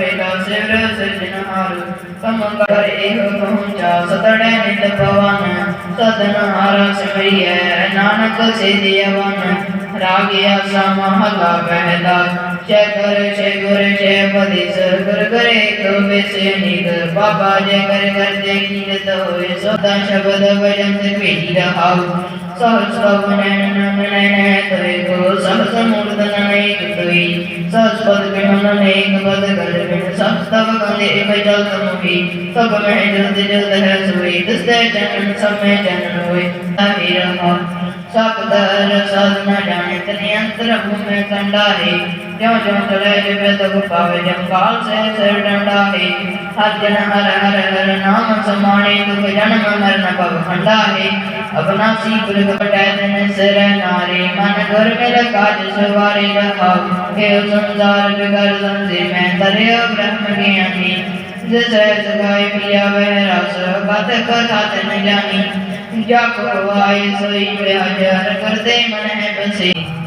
वेदा सिर सजन हार कम कर एह पहुँचा सतड़े नित पवन। सदन हार सिमरिय नानक से दियवन रागिया सामा हला कहला जय कर जय गुर जय पदि सर कर करे तो वैसे निगर बाबा जय कर कर जय कीरत होए सदा शब्द भजन से पीड़ा हाउ। ਸਭ ਮੈਂ ਜਲਦ ਜਲਦ ਹੈ ਸੋਈ ਦਸਤੇ ਜਨਮ ਸਭ ਮੈਂ ਜਨਮ ਹੋਏ ਤਾਰੇ ਰਹਾ ਸਭ ਦਰ ਸਦ ਨਾ ਜਾਣੇ ਤਨੇ ਅੰਤਰ ਭੂਮੇ ਕੰਡਾਰੇ ਜਿਉ ਜਿਉ ਚਲੇ ਜਿਵੇਂ ਤਬ ਪਾਵੇ ਜੰਗਾਲ ਸੇ ਸਿਰ ਡੰਡਾ ਹੈ ਹਰ ਜਨ ਹਰ ਹਰ ਹਰ ਨਾਮ ਸਮਾਣੇ ਦੁਖ ਜਨਮ ਮਰਨ ਪਵ ਖੰਡਾ ਹੈ अपना सीख दुपटै दिन सिर नारे मन घर में रखा जिस वारे रखा हे संसार बिगर समझे मैं तरे ब्रह्म ज्ञानी जिस सगाई पिया वह रस बद कथा तन जानी जा को आए सोई प्यार करते मन है बसे